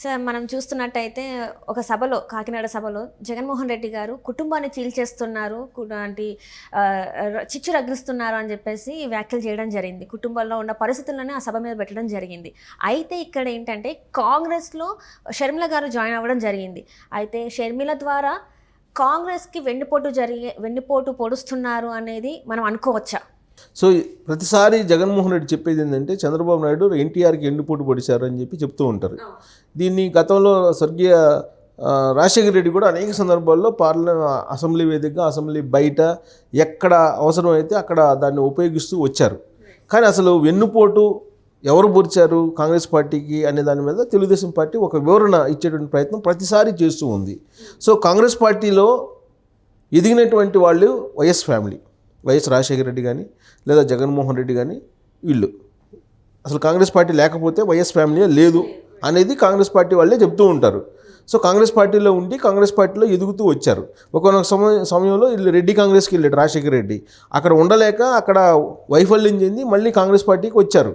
So మనం చూస్తున్నట్టయితే ఒక సభలో కాకినాడ సభలో జగన్మోహన్ రెడ్డి గారు కుటుంబాన్ని చీల్చేస్తున్నారు అంటే చిచ్చు రగిలిస్తున్నారు అని చెప్పేసి వ్యాఖ్యలు చేయడం జరిగింది. కుటుంబంలో ఉన్న పరిస్థితులను ఆ సభ మీద పెట్టడం జరిగింది. అయితే ఇక్కడ ఏంటంటే కాంగ్రెస్లో షర్మిల గారు జాయిన్ అవ్వడం జరిగింది. అయితే షర్మిల ద్వారా కాంగ్రెస్కి వెన్నుపోటు జరిగే వెన్నుపోటు పొడుస్తున్నారు అనేది మనం అనుకోవచ్చా? సో ప్రతిసారి జగన్మోహన్ రెడ్డి చెప్పేది ఏంటంటే చంద్రబాబు నాయుడు ఎన్టీఆర్కి ఎండుపోటు పొడిచారు అని చెప్పి చెప్తూ ఉంటారు. దీన్ని గతంలో స్వర్గీయ రాజశేఖర రెడ్డి కూడా అనేక సందర్భాల్లో పార్ల అసెంబ్లీ వేదికగా అసెంబ్లీ బయట ఎక్కడ అవసరమైతే అక్కడ దాన్ని ఉపయోగిస్తూ వచ్చారు. కానీ అసలు వెన్నుపోటు ఎవరు పొడిచారు? కాంగ్రెస్ పార్టీకి అనే దాని మీద తెలుగుదేశం పార్టీ ఒక వివరణ ఇచ్చేటువంటి ప్రయత్నం ప్రతిసారి చేస్తూ ఉంది. సో కాంగ్రెస్ పార్టీలో ఎదిగినటువంటి వాళ్ళు YS family. YS Rajasekhara Reddy కానీ లేదా జగన్మోహన్ రెడ్డి కానీ వీళ్ళు. అసలు కాంగ్రెస్ పార్టీ లేకపోతే వైఎస్ ఫ్యామిలీ లేదు అనేది కాంగ్రెస్ పార్టీ వాళ్ళే చెప్తూ ఉంటారు. సో కాంగ్రెస్ పార్టీలో ఉండి కాంగ్రెస్ పార్టీలో ఎదుగుతూ వచ్చారు. ఒకనొక సమయ సమయంలో వీళ్ళు రెడ్డి కాంగ్రెస్కి వెళ్ళాడు రాజశేఖర రెడ్డి. అక్కడ ఉండలేక అక్కడ వైఫల్యం చెంది మళ్ళీ కాంగ్రెస్ పార్టీకి వచ్చారు.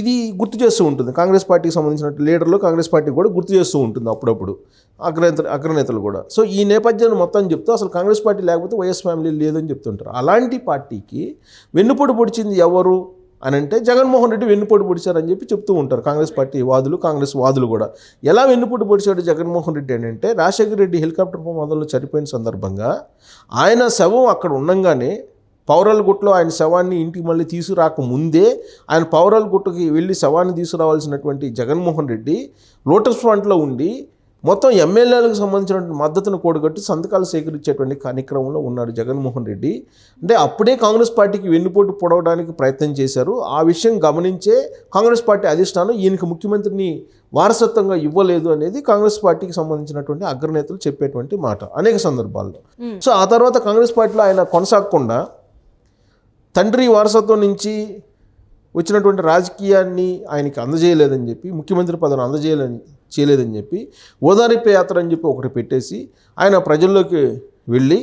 ఇది గుర్తు చేస్తూ ఉంటుంది. కాంగ్రెస్ పార్టీకి సంబంధించిన లీడర్లు కాంగ్రెస్ పార్టీ కూడా గుర్తు చేస్తూ ఉంటుంది అప్పుడప్పుడు. అగ్రనేత అగ్రనేతలు కూడా. సో ఈ నేపథ్యాన్ని మొత్తం చెప్తూ అసలు కాంగ్రెస్ పార్టీ లేకపోతే వైఎస్ ఫ్యామిలీ లేదని చెప్తుంటారు. అలాంటి పార్టీకి వెన్నుపోటు పొడిచింది ఎవరు అని అంటే జగన్మోహన్ రెడ్డి వెన్నుపోటు పొడిచారని చెప్పి చెప్తూ ఉంటారు కాంగ్రెస్ పార్టీ వాదులు కాంగ్రెస్ వాదులు కూడా. ఎలా వెన్నుపోటు పొడిచాడు జగన్మోహన్ రెడ్డి అని అంటే రాజశేఖర రెడ్డి హెలికాప్టర్ ప్రమాదంలో చనిపోయిన సందర్భంగా ఆయన శవం అక్కడ ఉండంగానే పౌరాల గుట్టలో ఆయన శవాన్ని ఇంటికి మళ్ళీ తీసుకురాక ముందే ఆయన పౌరాల గుట్టకి వెళ్ళి శవాన్ని తీసుకురావాల్సినటువంటి జగన్మోహన్ రెడ్డి లోటస్ ఫ్రంట్లో ఉండి మొత్తం ఎమ్మెల్యేలకు సంబంధించినటువంటి మద్దతును కూడగట్టి సంతకాలు సేకరించేటువంటి కార్యక్రమంలో ఉన్నాడు జగన్మోహన్ రెడ్డి. అంటే అప్పుడే కాంగ్రెస్ పార్టీకి వెన్నుపోటు పొడవడానికి ప్రయత్నం చేశారు. ఆ విషయం గమనించే కాంగ్రెస్ పార్టీ అధిష్టానం ఈయనకి ముఖ్యమంత్రిని వారసత్వంగా ఇవ్వలేదు అనేది కాంగ్రెస్ పార్టీకి సంబంధించినటువంటి అగ్రనేతలు చెప్పేటువంటి మాట అనేక సందర్భాల్లో. సో ఆ తర్వాత కాంగ్రెస్ పార్టీలో ఆయన కొనసాగకుండా తండ్రి వారసత్వం నుంచి వచ్చినటువంటి రాజకీయాన్ని ఆయనకి అందజేయలేదని చెప్పి ముఖ్యమంత్రి పదవిని అందజేయలేని చేయలేదని చెప్పి ఓదారిపే యాత్ర అని చెప్పి ఒకటి పెట్టేసి ఆయన ప్రజల్లోకి వెళ్ళి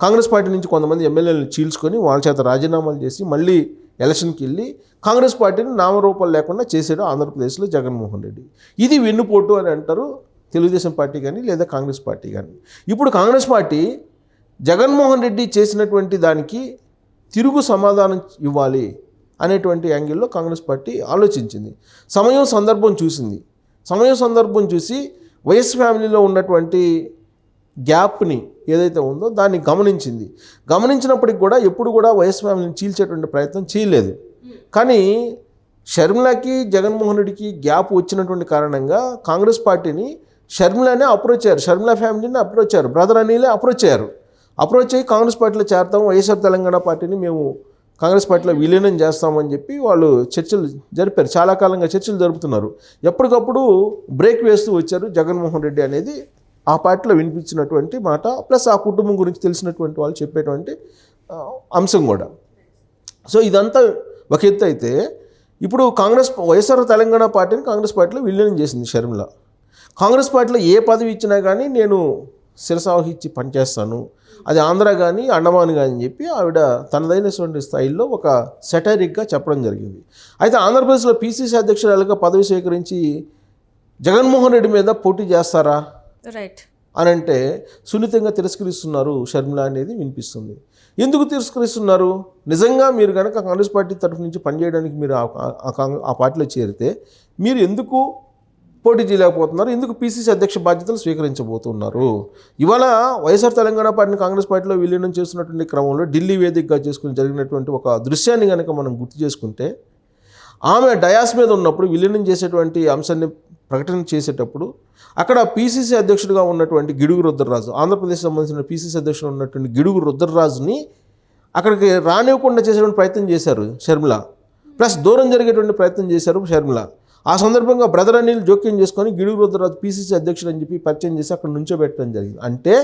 కాంగ్రెస్ పార్టీ నుంచి కొంతమంది ఎమ్మెల్యేలను చీల్చుకొని వాళ్ళ చేత రాజీనామాలు చేసి మళ్ళీ ఎలక్షన్కి వెళ్ళి కాంగ్రెస్ పార్టీని నామరూపాలు లేకుండా చేసాడు ఆంధ్రప్రదేశ్లో జగన్మోహన్ రెడ్డి. ఇది వెన్నుపోటు అని అంటారు తెలుగుదేశం పార్టీ కానీ లేదా కాంగ్రెస్ పార్టీ కానీ. ఇప్పుడు కాంగ్రెస్ పార్టీ జగన్మోహన్ రెడ్డి చేసినటువంటి దానికి తిరుగు సమాధానం ఇవ్వాలి అనేటువంటి యాంగిల్లో కాంగ్రెస్ పార్టీ ఆలోచించింది. సమయం సందర్భం చూసింది. సమయం సందర్భం చూసి వైఎస్ ఫ్యామిలీలో ఉన్నటువంటి గ్యాప్ని ఏదైతే ఉందో దాన్ని గమనించింది. గమనించినప్పటికి కూడా ఎప్పుడు కూడా వైఎస్ ఫ్యామిలీని చీల్చేటువంటి ప్రయత్నం చేయలేదు. కానీ షర్మిలకి జగన్మోహన్ రెడ్డికి గ్యాప్ వచ్చినటువంటి కారణంగా కాంగ్రెస్ పార్టీని షర్మిలనే అప్రోచ్ అయ్యారు. షర్మిల ఫ్యామిలీని అప్రోచ్ అయ్యారు. బ్రదర్ అనిలే అప్రోచ్ అయ్యారు. అప్రోచ్ అయ్యి కాంగ్రెస్ పార్టీలో చేరతాం వైఎస్ఆర్ తెలంగాణ పార్టీని మేము కాంగ్రెస్ పార్టీలో విలీనం చేస్తామని చెప్పి వాళ్ళు చర్చలు జరిపారు. చాలా కాలంగా చర్చలు జరుపుతున్నారు. ఎప్పటికప్పుడు బ్రేక్ వేస్తూ వచ్చారు జగన్మోహన్ రెడ్డి అనేది. ఆ పార్టీలో వినిపించినటువంటి మాట ప్లస్ ఆ కుటుంబం గురించి తెలిసినటువంటి వాళ్ళు చెప్పేటువంటి అంశం కూడా. సో ఇదంతా ఒక ఎత్తు అయితే ఇప్పుడు కాంగ్రెస్ వైఎస్ఆర్ తెలంగాణ పార్టీని కాంగ్రెస్ పార్టీలో విలీనం చేసింది షర్మిల. కాంగ్రెస్ పార్టీలో ఏ పదవి ఇచ్చినా కానీ నేను శిరసావహించి పనిచేస్తాను. అది ఆంధ్ర కానీ అండమాన్ కానీ అని చెప్పి ఆవిడ తనదైనటువంటి స్థాయిలో ఒక సెటరిక్గా చెప్పడం జరిగింది. అయితే ఆంధ్రప్రదేశ్లో పీసీసీ అధ్యక్షురాలుగా పదవి స్వీకరించి జగన్మోహన్ రెడ్డి మీద పోటీ చేస్తారా? రైట్ అని అంటే సున్నితంగా తిరస్కరిస్తున్నారు షర్మిల అనేది వినిపిస్తుంది. ఎందుకు తిరస్కరిస్తున్నారు? నిజంగా మీరు కనుక కాంగ్రెస్ పార్టీ తరఫు నుంచి పనిచేయడానికి మీరు ఆ పార్టీలో చేరితే మీరు ఎందుకు పోటీ చేయలేకపోతున్నారు. ఎందుకు పీసీసీ అధ్యక్ష బాధ్యతలు స్వీకరించబోతున్నారు. ఇవాళ వైఎస్ఆర్ తెలంగాణ పార్టీని కాంగ్రెస్ పార్టీలో విలీనం చేస్తున్నటువంటి క్రమంలో ఢిల్లీ వేదికగా చేసుకుని జరిగినటువంటి ఒక దృశ్యాన్ని కనుక మనం గుర్తు చేసుకుంటే ఆమె డయాస్ మీద ఉన్నప్పుడు విలీనం చేసేటువంటి అంశాన్ని ప్రకటన చేసేటప్పుడు అక్కడ పీసీసీ అధ్యక్షుడిగా ఉన్నటువంటి గిడుగు రుద్రరాజు ఆంధ్రప్రదేశ్ సంబంధించిన పీసీసీ అధ్యక్షుడు ఉన్నటువంటి గిడుగు రుద్రరాజుని అక్కడికి రానివ్వకుండా చేసేటువంటి ప్రయత్నం చేశారు షర్మిల ప్లస్ దూరం జరిగేటువంటి ప్రయత్నం చేశారు షర్మిల ఆ సందర్భంగా బ్రదర్ అనిల్ జోక్యం చేసుకొని గిడుగు రుద్రరాజు పీసీసీ అధ్యక్షుడు అని చెప్పి పరిచయం చేసి అక్కడ నుంచోబెట్టడం జరిగింది. అంటే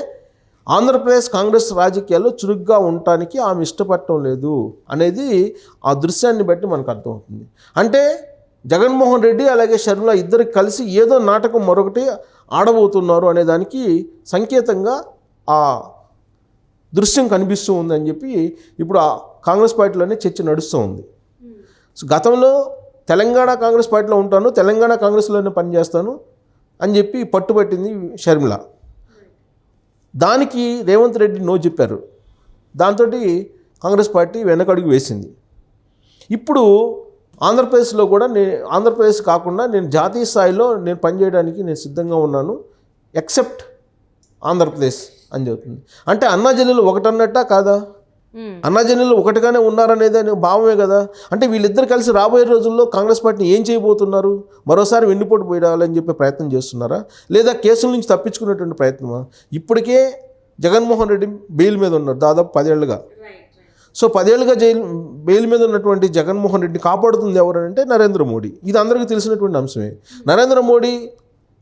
ఆంధ్రప్రదేశ్ కాంగ్రెస్ రాజకీయాల్లో చురుగ్గా ఉండటానికి ఆమె ఇష్టపడటం లేదు అనేది ఆ దృశ్యాన్ని బట్టి మనకు అర్థమవుతుంది. అంటే జగన్మోహన్ రెడ్డి అలాగే షర్మిల ఇద్దరు కలిసి ఏదో నాటకం మరొకటి ఆడబోతున్నారు అనే దానికి సంకేతంగా ఆ దృశ్యం కనిపిస్తూ ఉందని చెప్పి ఇప్పుడు ఆ కాంగ్రెస్ పార్టీలోనే చర్చ నడుస్తూ ఉంది. సో గతంలో తెలంగాణ కాంగ్రెస్ పార్టీలో ఉంటాను తెలంగాణ కాంగ్రెస్లోనే పనిచేస్తాను అని చెప్పి పట్టుబట్టింది షర్మిల. దానికి రేవంత్ రెడ్డి నో చెప్పారు. దాంతో కాంగ్రెస్ పార్టీ వెనకడుగు వేసింది. ఇప్పుడు ఆంధ్రప్రదేశ్లో కూడా నే ఆంధ్రప్రదేశ్ కాకుండా నేను జాతీయ స్థాయిలో నేను పనిచేయడానికి నేను సిద్ధంగా ఉన్నాను ఎక్సెప్ట్ ఆంధ్రప్రదేశ్ అని చెబుతుంది. అంటే అన్నా జిల్లాలో ఒకటన్నట్టా కాదా? అన్నాజనులు ఒకటిగానే ఉన్నారనేది అనే భావమే కదా. అంటే వీళ్ళిద్దరు కలిసి రాబోయే రోజుల్లో కాంగ్రెస్ పార్టీని ఏం చేయబోతున్నారు? మరోసారి వెన్నుపోటు పోయాలని చెప్పే ప్రయత్నం చేస్తున్నారా? లేదా కేసుల నుంచి తప్పించుకునేటువంటి ప్రయత్నమా? ఇప్పటికే జగన్మోహన్ రెడ్డి బెయిల్ మీద ఉన్నారు దాదాపు పదేళ్ళుగా. సో పదేళ్ళుగా జైలు బెయిల్ మీద ఉన్నటువంటి జగన్మోహన్ రెడ్డిని కాపాడుతుంది ఎవరంటే నరేంద్ర మోడీ. ఇది అందరికీ తెలిసినటువంటి అంశమే. నరేంద్ర మోడీ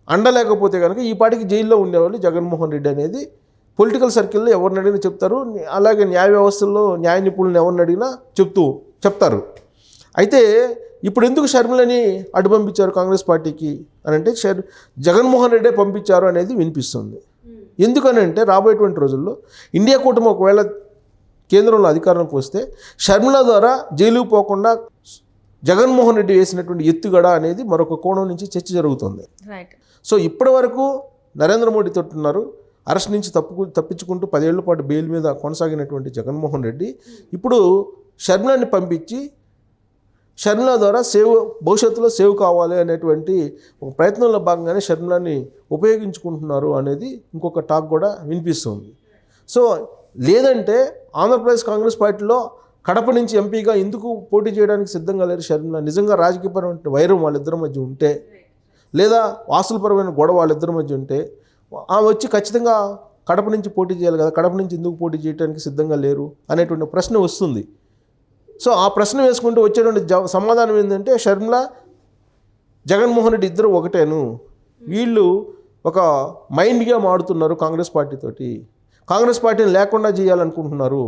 అండలేకపోతే కనుక ఈ పాటికి జైల్లో ఉండేవాళ్ళు జగన్మోహన్ రెడ్డి అనేది పొలిటికల్ సర్కిల్లో ఎవరిని అడిగినా చెప్తారు. అలాగే న్యాయ వ్యవస్థల్లో న్యాయ నిపుణులను ఎవరిని అడిగినా చెప్తూ చెప్తారు. అయితే ఇప్పుడు ఎందుకు షర్మిలని అడ్డు పంపించారు కాంగ్రెస్ పార్టీకి అని అంటే షర్ జగన్మోహన్ రెడ్డే పంపించారు అనేది వినిపిస్తుంది. ఎందుకని అంటే రాబోయేటువంటి రోజుల్లో ఇండియా కూటమి ఒకవేళ కేంద్రంలో అధికారంలోకి వస్తే షర్మిల ద్వారా జైలుకు పోకుండా జగన్మోహన్ రెడ్డి వేసినటువంటి ఎత్తుగడ అనేది మరొక కోణం నుంచి చర్చ జరుగుతుంది. సో ఇప్పటి వరకు నరేంద్ర మోడీ తోటున్నారు అరెస్ట్ నుంచి తప్పు తప్పించుకుంటూ పదేళ్ళ పాటు బెయిల్ మీద కొనసాగినటువంటి జగన్మోహన్ రెడ్డి ఇప్పుడు షర్మిలాని పంపించి షర్మిల ద్వారా సేవ్ భవిష్యత్తులో సేవ్ కావాలి అనేటువంటి ఒక ప్రయత్నంలో భాగంగానే షర్మిలాని ఉపయోగించుకుంటున్నారు అనేది ఇంకొక టాక్ కూడా వినిపిస్తుంది. సో లేదంటే ఆంధ్రప్రదేశ్ కాంగ్రెస్ పార్టీలో కడప నుంచి ఎంపీగా ఎందుకు పోటీ చేయడానికి సిద్ధంగా లేరు షర్మిల? నిజంగా రాజకీయపరమైన వైరం వాళ్ళిద్దరి మధ్య ఉంటే లేదా వాసులపరమైన గొడవ వాళ్ళిద్దరి మధ్య ఉంటే ఆమె వచ్చి ఖచ్చితంగా కడప నుంచి పోటీ చేయాలి కదా కడప నుంచి ఎందుకు పోటీ చేయడానికి సిద్ధంగా లేరు అనేటువంటి ప్రశ్న వస్తుంది. సో ఆ ప్రశ్న వేసుకుంటూ వచ్చేటువంటి జ సమాధానం ఏంటంటే షర్మిల జగన్మోహన్ రెడ్డి ఇద్దరు ఒకటేను. వీళ్ళు ఒక మైండ్ గేమ్ ఆడుతున్నారు కాంగ్రెస్ పార్టీతోటి కాంగ్రెస్ పార్టీని లేకుండా చేయాలనుకుంటున్నారు.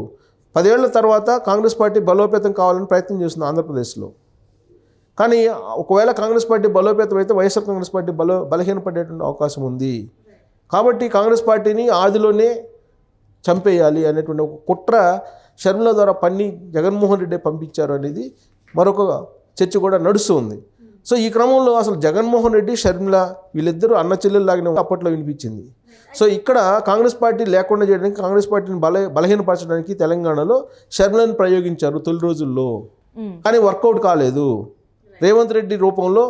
పదేళ్ళ తర్వాత కాంగ్రెస్ పార్టీ బలోపేతం కావాలని ప్రయత్నం చేస్తుంది ఆంధ్రప్రదేశ్లో. కానీ ఒకవేళ కాంగ్రెస్ పార్టీ బలోపేతం అయితే వైఎస్ఆర్ కాంగ్రెస్ పార్టీ బలో బలహీనపడేటువంటి అవకాశం ఉంది. కాబట్టి కాంగ్రెస్ పార్టీని ఆదిలోనే చంపేయాలి అనేటువంటి ఒక కుట్ర షర్మిల ద్వారా పన్ని జగన్మోహన్ రెడ్డి పంపించారు అనేది మరొక చర్చ కూడా నడుస్తుంది. సో ఈ క్రమంలో అసలు జగన్మోహన్ రెడ్డి షర్మిల వీళ్ళిద్దరూ అన్న చెల్లెల్లాగిన అప్పట్లో వినిపించింది. సో ఇక్కడ కాంగ్రెస్ పార్టీ లేకుండా చేయడానికి కాంగ్రెస్ పార్టీని బల బలహీనపరచడానికి తెలంగాణలో షర్మిలను ప్రయోగించారు తొలి రోజుల్లో. కానీ వర్కౌట్ కాలేదు. రేవంత్ రెడ్డి రూపంలో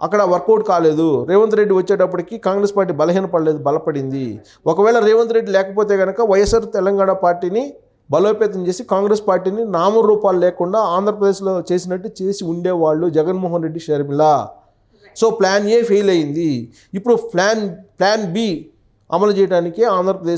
అక్కడ వర్కౌట్ కాలేదు. రేవంత్ రెడ్డి వచ్చేటప్పటికి కాంగ్రెస్ పార్టీ బలహీనపడలేదు బలపడింది. ఒకవేళ రేవంత్ రెడ్డి లేకపోతే కనుక వైఎస్ఆర్ తెలంగాణ పార్టీని బలోపేతం చేసి కాంగ్రెస్ పార్టీని నామరూపాలు లేకుండా ఆంధ్రప్రదేశ్లో చేసినట్టు చేసి ఉండేవాళ్ళు Jaganmohan Reddy Sharmila. So plan A fail అయింది. ఇప్పుడు ప్లాన్ ప్లాన్ బి అమలు చేయడానికి ఆంధ్రప్రదేశ్